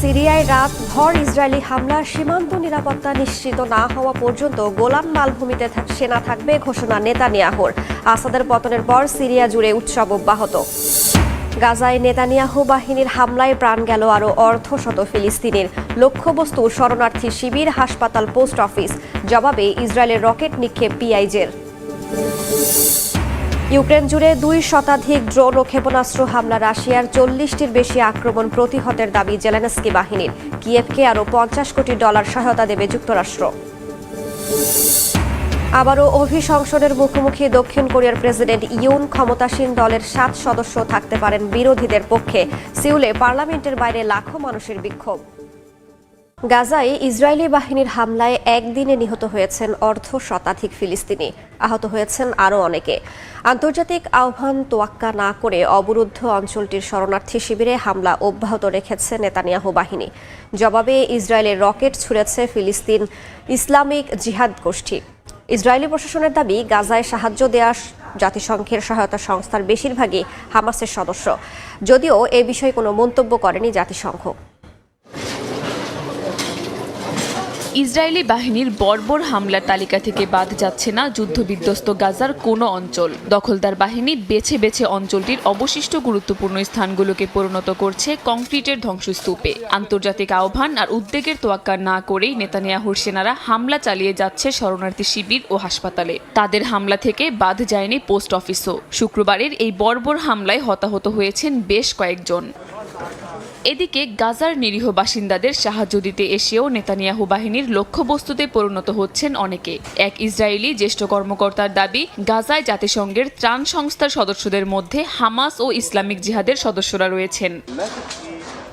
সিরিয়ায় রাত ভর ইসরায়েলি হামলা সীমান্ত নিরাপত্তা নিশ্চিত না হওয়া পর্যন্ত গোলান মালভূমিতে সেনা থাকবে ঘোষণা নেতানিয়াহুর। আসাদের পতনের পর সিরিয়া জুড়ে উৎসব অব্যাহত। গাজায় নেতানিয়াহু বাহিনীর হামলায় প্রাণ গেল আরও অর্ধশত ফিলিস্তিনের। লক্ষ্যবস্তু শরণার্থী শিবির, হাসপাতাল, পোস্ট অফিস। জবাবে ইসরায়েলের রকেট নিক্ষেপ পিআইজের। ইউক্রেন জুড়ে দুই শতাধিক ড্রোন ও ক্ষেপণাস্ত্র হামলা রাশিয়ার চল্লিশটির বেশি আক্রমণ প্রতিহতের দাবি জেলেনস্কি বাহিনীর। কিয়েভকে আরও পঞ্চাশ কোটি ডলার সহায়তা দেবে যুক্তরাষ্ট্র। আবারও অভিশংসনের মুখোমুখি দক্ষিণ কোরিয়ার প্রেসিডেন্ট ইউন ক্ষমতাসীন দলের সাত সদস্য থাকতে পারেন বিরোধীদের পক্ষে। সিউলে পার্লামেন্টের বাইরে লাখো মানুষের বিক্ষোভ। গাজায় ইসরায়েলি বাহিনীর হামলায় একদিনে নিহত হয়েছেন অর্ধ শতাধিক ফিলিস্তিনি। আহত হয়েছেন আরও অনেকে। আন্তর্জাতিক আহ্বান তোয়াক্কা না করে অবরুদ্ধ অঞ্চলটির শরণার্থী শিবিরে হামলা অব্যাহত রেখেছে নেতানিয়াহু বাহিনী। জবাবে ইসরায়েলের রকেট ছুড়েছে ফিলিস্তিন ইসলামিক জিহাদ গোষ্ঠী। ইসরায়েলি প্রশাসনের দাবি, গাজায় সাহায্য দেয়া জাতিসংঘের সহায়তা সংস্থার বেশিরভাগই হামাসের সদস্য। যদিও এ বিষয়ে কোনো মন্তব্য করেনি জাতিসংঘ। ইসরায়েলি বাহিনীর বর্বর হামলার তালিকা থেকে বাদ যাচ্ছে না যুদ্ধবিধ্বস্ত গাজার কোনো অঞ্চল। দখলদার বাহিনী বেছে বেছে অঞ্চলটির অবশিষ্ট গুরুত্বপূর্ণ স্থানগুলোকে পরিণত করছে কংক্রিটের ধ্বংসস্তূপে। আন্তর্জাতিক আহ্বান আর উদ্বেগের তোয়াক্কা না করেই নেতানিয়াহুর সেনারা হামলা চালিয়ে যাচ্ছে শরণার্থী শিবির ও হাসপাতালে। তাদের হামলা থেকে বাদ যায়নি পোস্ট অফিসও। শুক্রবারের এই বর্বর হামলায় হতাহত হয়েছেন বেশ কয়েকজন। এদিকে গাজার নিরীহ বাসিন্দাদের সাহায্য দিতে এসেও নেতানিয়াহু বাহিনীর লক্ষ্যবস্তুতে পরিণত হচ্ছেন অনেকে। এক ইসরায়েলি জ্যেষ্ঠ কর্মকর্তার দাবি, গাজায় জাতিসংঘের ত্রাণ সংস্থার সদস্যদের মধ্যে হামাস ও ইসলামিক জিহাদের সদস্যরা রয়েছেন।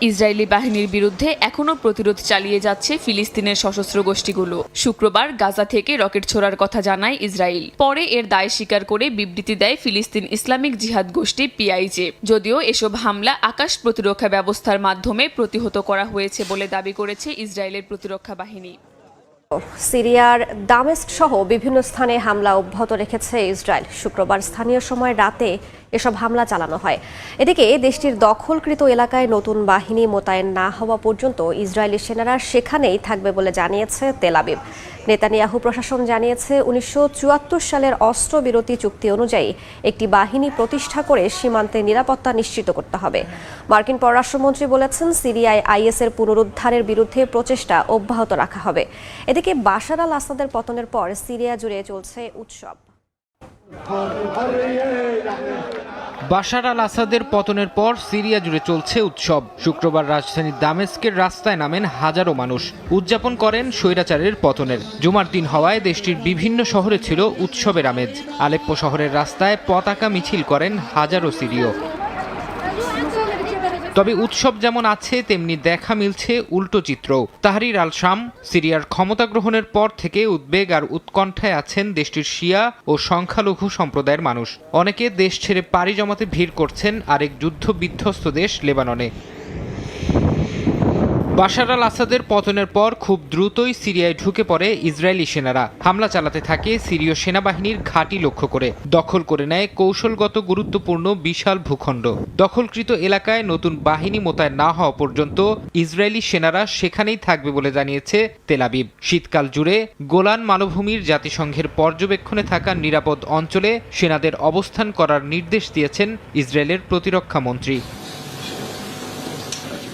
ইসরায়েলি বাহিনীর বিরুদ্ধে এখনও প্রতিরোধ চালিয়ে যাচ্ছে ফিলিস্তিনের সশস্ত্র গোষ্ঠীগুলো। শুক্রবার গাজা থেকে রকেট ছোড়ার কথা জানায় ইসরায়েল। পরে এর দায় স্বীকার করে বিবৃতি দেয় ফিলিস্তিন ইসলামিক জিহাদ গোষ্ঠী পিআইজে যদিও এসব হামলা আকাশ প্রতিরক্ষা ব্যবস্থার মাধ্যমে প্রতিহত করা হয়েছে বলে দাবি করেছে ইসরায়েলের প্রতিরক্ষা বাহিনী। সিরিয়ার দামেস্ক সহ বিভিন্ন স্থানে হামলা অব্যাহত রেখেছে ইসরায়েল। শুক্রবার স্থানীয় সময় রাতে এসব হামলা চালানো হয়। এদিকে দেশটির দখলকৃত এলাকায় নতুন বাহিনী মোতায়েন না হওয়া পর্যন্ত ইসরায়েলি সেনারা সেখানেই থাকবে বলে জানিয়েছে তেলাবিব নেতানিয়াহু প্রশাসন জানিয়েছে, উনিশশো চুয়াত্তর সালের অস্ত্রবিরতি চুক্তি অনুযায়ী একটি বাহিনী প্রতিষ্ঠা করে সীমান্তে নিরাপত্তা নিশ্চিত করতে হবে। মার্কিন পররাষ্ট্রমন্ত্রী বলেছেন, সিরিয়ায় আইএসের পুনরুদ্ধারের বিরুদ্ধে প্রচেষ্টা অব্যাহত রাখা হবে। এদিকে বাশার আল আসাদের পতনের পর সিরিয়া জুড়ে চলছে উৎসব। বাশার আল আসাদের পতনের পর সিরিয়া জুড়ে চলছে উৎসব। শুক্রবার রাজধানী দামেস্কের রাস্তায় নামেন হাজারো মানুষ। উদযাপন করেন স্বৈরাচারের পতনের। জুমার দিন হওয়ায় দেশটির বিভিন্ন শহরে ছিল উৎসবের আমেজ। আলেপ্পো শহরের রাস্তায় পতাকা মিছিল করেন হাজারো সিরীয়। তবে উৎসব যেমন আছে, তেমনি দেখা মিলছে উল্টো চিত্র। তাহারির আল শাম সিরিয়ার ক্ষমতা গ্রহণের পর থেকে উদ্বেগ আর উৎকণ্ঠায় আছেন দেশটির শিয়া ও সংখ্যালঘু সম্প্রদায়ের মানুষ। অনেকে দেশ ছেড়ে পাড়ি জমাতে ভিড় করছেন আরেক যুদ্ধ বিধ্বস্ত দেশ লেবাননে। বাশার আল আসাদের পতনের পর খুব দ্রুতই সিরিয়ায় ঢুকে পড়ে ইসরায়েলি সেনারা। হামলা চালাতে থাকে সিরীয় সেনাবাহিনীর ঘাঁটি লক্ষ্য করে। দখল করে নেয় কৌশলগত গুরুত্বপূর্ণ বিশাল ভূখণ্ড। দখলকৃত এলাকায় নতুন বাহিনী মোতায়েন না হওয়া পর্যন্ত ইসরায়েলি সেনারা সেখানেই থাকবে বলে জানিয়েছে তেলাবিব শীতকাল জুড়ে গোলান মালভূমির জাতিসংঘের পর্যবেক্ষণে থাকা নিরাপদ অঞ্চলে সেনাদের অবস্থান করার নির্দেশ দিয়েছেন ইসরায়েলের প্রতিরক্ষা মন্ত্রী।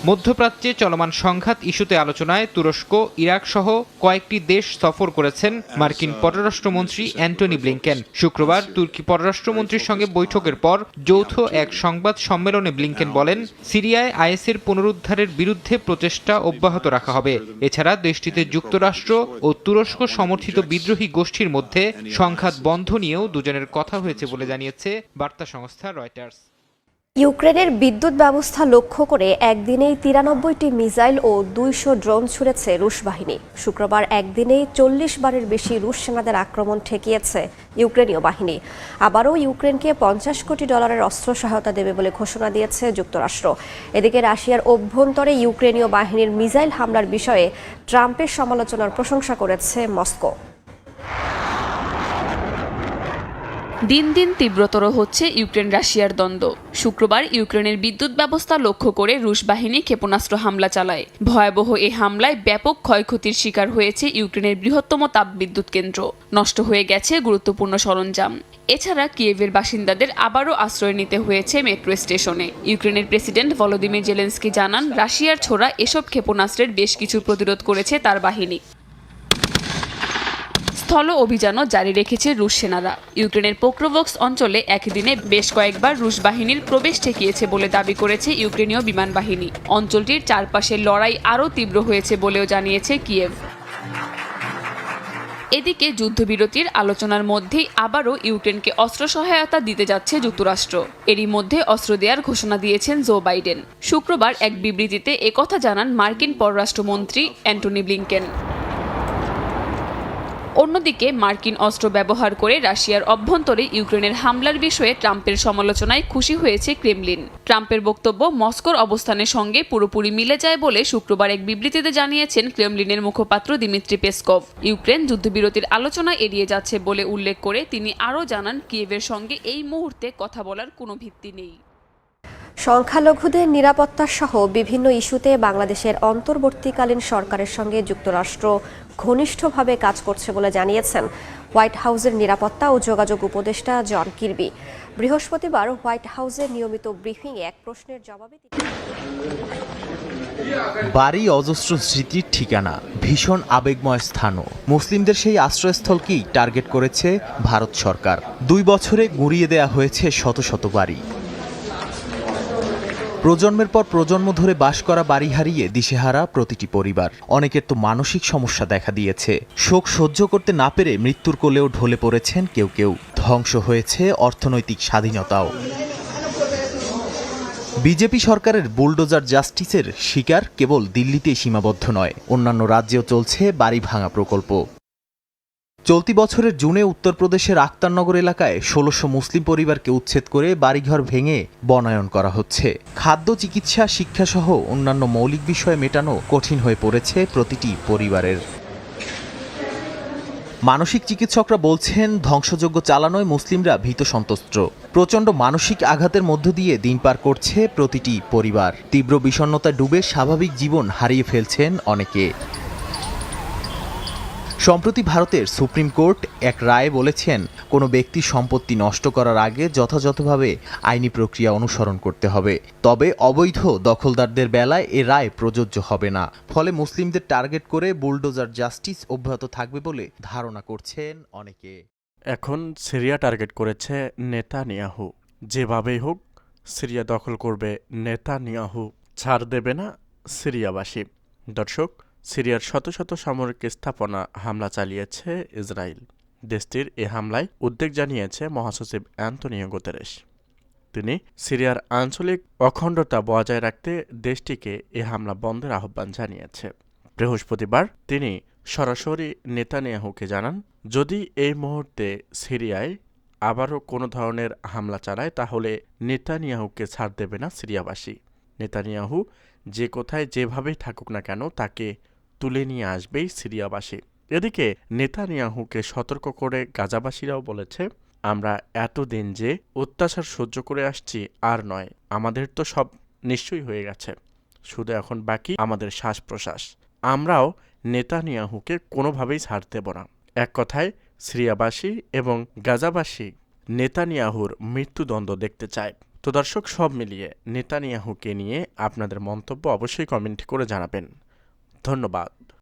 মধ্যপ্রাচ্যে চলমান সংঘাত ইস্যুতে আলোচনায় তুরস্ক ইরাক সহ কয়েকটি দেশ সফর করেছেন মার্কিন পররাষ্ট্রমন্ত্রী অ্যান্টনি ব্লিংকেন। শুক্রবার তুর্কি পররাষ্ট্রমন্ত্রীর সঙ্গে বৈঠকের পর যৌথ এক সংবাদ সম্মেলনে ব্লিংকেন বলেন সিরিয়ায় আইএসের পুনরুদ্ধারের বিরুদ্ধে প্রচেষ্টা অব্যাহত রাখা হবে। এছাড়া দেশটিতে যুক্তরাষ্ট্র ও তুরস্ক সমর্থিত বিদ্রোহী গোষ্ঠীর মধ্যে সংঘাত বন্ধ নিয়েও দুজনের কথা হয়েছে বলে জানিয়েছে বার্তা সংস্থা রয়টার্স। ইউক্রেনের বিদ্যুৎ ব্যবস্থা লক্ষ্য করে একদিনেই তিরানব্বইটি মিসাইল ও দুইশো ড্রোন ছুড়েছে রুশ বাহিনী। শুক্রবার একদিনেই চল্লিশ বারের বেশি রুশ সেনাদের আক্রমণ ঠেকিয়েছে ইউক্রেনীয় বাহিনী। আবারও ইউক্রেনকে পঞ্চাশ কোটি ডলারের অস্ত্র সহায়তা দেবে বলে ঘোষণা দিয়েছে যুক্তরাষ্ট্র। এদিকে রাশিয়ার অভ্যন্তরে ইউক্রেনীয় বাহিনীর মিসাইল হামলার বিষয়ে ট্রাম্পের সমালোচনার প্রশংসা করেছে মস্কো। দিন দিন তীব্রতর হচ্ছে ইউক্রেন রাশিয়ার দ্বন্দ্ব। শুক্রবার ইউক্রেনের বিদ্যুৎ ব্যবস্থা লক্ষ্য করে রুশ বাহিনী ক্ষেপণাস্ত্র হামলা চালায়। ভয়াবহ এই হামলায় ব্যাপক ক্ষয়ক্ষতির শিকার হয়েছে ইউক্রেনের বৃহত্তম তাপবিদ্যুৎ কেন্দ্র। নষ্ট হয়ে গেছে গুরুত্বপূর্ণ সরঞ্জাম। এছাড়া কিয়েভের বাসিন্দাদের আবারও আশ্রয় নিতে হয়েছে মেট্রো স্টেশনে। ইউক্রেনের প্রেসিডেন্ট ভলোদিমির জেলেন্সকি জানান, রাশিয়ার ছোড়া এসব ক্ষেপণাস্ত্রের বেশ কিছু প্রতিরোধ করেছে তার বাহিনী। স্থল অভিযানও জারি রেখেছে রুশ সেনারা। ইউক্রেনের পোক্রোভক্স অঞ্চলে একদিনে বেশ কয়েকবার রুশ বাহিনীর প্রবেশ ঠেকিয়েছে বলে দাবি করেছে ইউক্রেনীয় বিমান বাহিনী। অঞ্চলটির চারপাশে লড়াই আরও তীব্র হয়েছে বলেও জানিয়েছে কিয়েভ। এদিকে যুদ্ধবিরতির আলোচনার মধ্যেই আবারও ইউক্রেনকে অস্ত্র সহায়তা দিতে যাচ্ছে যুক্তরাষ্ট্র। এরই মধ্যে অস্ত্র দেওয়ার ঘোষণা দিয়েছেন জো বাইডেন। শুক্রবার এক বিবৃতিতে একথা জানান মার্কিন পররাষ্ট্রমন্ত্রী অ্যান্টনি ব্লিংকেন। অন্যদিকে, মার্কিন অস্ত্র ব্যবহার করে রাশিয়ার অভ্যন্তরে ইউক্রেনের হামলার বিষয়ে ট্রাম্পের সমালোচনায় খুশি হয়েছে ক্রেমলিন। ট্রাম্পের বক্তব্য, মস্কোর অবস্থানের সঙ্গে পুরোপুরি মিলে যায় বলে শুক্রবার এক বিবৃতিতে জানিয়েছেন ক্রেমলিনের মুখপাত্র দিমিত্রি পেসকভ। ইউক্রেন যুদ্ধবিরতির আলোচনা এড়িয়ে যাচ্ছে বলে উল্লেখ করে তিনি আরও জানান, কিয়েভের সঙ্গে এই মুহূর্তে কথা বলার কোনো ভিত্তি নেই। সংখ্যালঘুদের নিরাপত্তা সহ বিভিন্ন ইস্যুতে বাংলাদেশের অন্তর্বর্তীকালীন সরকারের সঙ্গে যুক্তরাষ্ট্র ঘনিষ্ঠভাবে কাজ করছে বলে জানিয়েছেন হোয়াইট হাউসের নিরাপত্তা ও যোগাযোগ উপদেষ্টা জন কিরবি। বৃহস্পতিবার হোয়াইট হাউসের নিয়মিত ব্রিফিংয়ে এক প্রশ্নের জবাবে বাড়ি অজস্র স্মৃতির ঠিকানা, ভীষণ আবেগময় স্থানও। মুসলিমদের সেই আশ্রয়স্থলকেই টার্গেট করেছে ভারত সরকার। দুই বছরে গুঁড়িয়ে দেয়া হয়েছে শত শত বাড়ি। প্রজন্মের পর প্রজন্ম ধরে বাস করা বাড়ি হারিয়ে দিশেহারা প্রতিটি পরিবার। অনেকের তো মানসিক সমস্যা দেখা দিয়েছে। শোক সহ্য করতে না পেরে মৃত্যুর কোলেও ঢলে পড়েছেন কেউ কেউ। ধ্বংস হয়েছে অর্থনৈতিক স্বাধীনতাও। বিজেপি সরকারের বুলডোজার জাস্টিসের শিকার কেবল দিল্লিতেই সীমাবদ্ধ নয়, অন্যান্য রাজ্যেও চলছে বাড়ি ভাঙা প্রকল্প। চলতি বছরের জুনে উত্তরপ্রদেশের আক্তারনগর এলাকায় ষোলোশো মুসলিম পরিবারকে উচ্ছেদ করে বাড়িঘর ভেঙে বনায়ন করা হচ্ছে। খাদ্য, চিকিৎসা, শিক্ষাসহ অন্যান্য মৌলিক বিষয় মেটানো কঠিন হয়ে পড়েছে প্রতিটি পরিবারের। মানসিক চিকিৎসকরা বলছেন, ধ্বংসযজ্ঞ চালানোয় মুসলিমরা ভীত সন্ত্রস্ত প্রচণ্ড মানসিক আঘাতের মধ্য দিয়ে দিন পার করছে প্রতিটি পরিবার। তীব্র বিষণ্ণতায় ডুবে স্বাভাবিক জীবন হারিয়ে ফেলছেন অনেকে। সম্প্রতি ভারতের সুপ্রিম কোর্ট এক রায়ে বলেছেন, কোনো ব্যক্তি সম্পত্তি নষ্ট করার আগে যথাযথভাবে আইনি প্রক্রিয়া অনুসরণ করতে হবে। তবে অবৈধ দখলদারদের বেলায় এ রায় প্রযোজ্য হবে না। ফলে মুসলিমদের টার্গেট করে বুলডোজার জাস্টিস অব্যাহত থাকবে বলে ধারণা করছেন অনেকে। এখন সিরিয়া টার্গেট করেছে নেতানিয়াহু। যেভাবেই হোক, সিরিয়া দখল করবে নেতানিয়াহু। ছাড় দেবে না সিরিয়াবাসী। দর্শক সিরিয়ার শত শত সামরিক স্থাপনা হামলা চালিয়েছে ইসরায়েল। দেশটির এ হামলায় উদ্বেগ জানিয়েছে মহাসচিব অ্যান্তনিও গুতেরেস তিনি সিরিয়ার আঞ্চলিক অখণ্ডতা বজায় রাখতে দেশটিকে এ হামলা বন্ধের আহ্বান জানিয়েছে। বৃহস্পতিবার তিনি সরাসরি নেতানিয়াহুকে জানান, যদি এই মুহূর্তে সিরিয়ায় আবারও কোনো ধরনের হামলা চালায়, তাহলে নেতানিয়াহুকে ছাড় দেবে না সিরিয়াবাসী। নেতানিয়াহু যে কোথায় যেভাবেই থাকুক না কেন, তাকে তুলে নিয়ে আসবেই সিরিয়াবাসী। এদিকে নেতানিয়াহুকে সতর্ক করে গাজাবাসীরাও বলেছে, আমরা এতদিন যে অত্যাচার সহ্য করে আসছি আর নয়, আমাদের তো সব নিশ্চয়ই হয়ে গেছে। শুধু এখন বাকি আমাদের শ্বাস প্রশ্বাস আমরাও নেতানিয়াহুকে কোনোভাবেই ছাড় দেব না। এক কথায়, সিরিয়াবাসী এবং গাজাবাসী নেতানিয়াহুর মৃত্যুদণ্ড দেখতে চায়। তো দর্শক, সব মিলিয়ে নেতানিয়াহুকে নিয়ে আপনাদের মন্তব্য অবশ্যই কমেন্ট করে জানাবেন। ধন্যবাদ।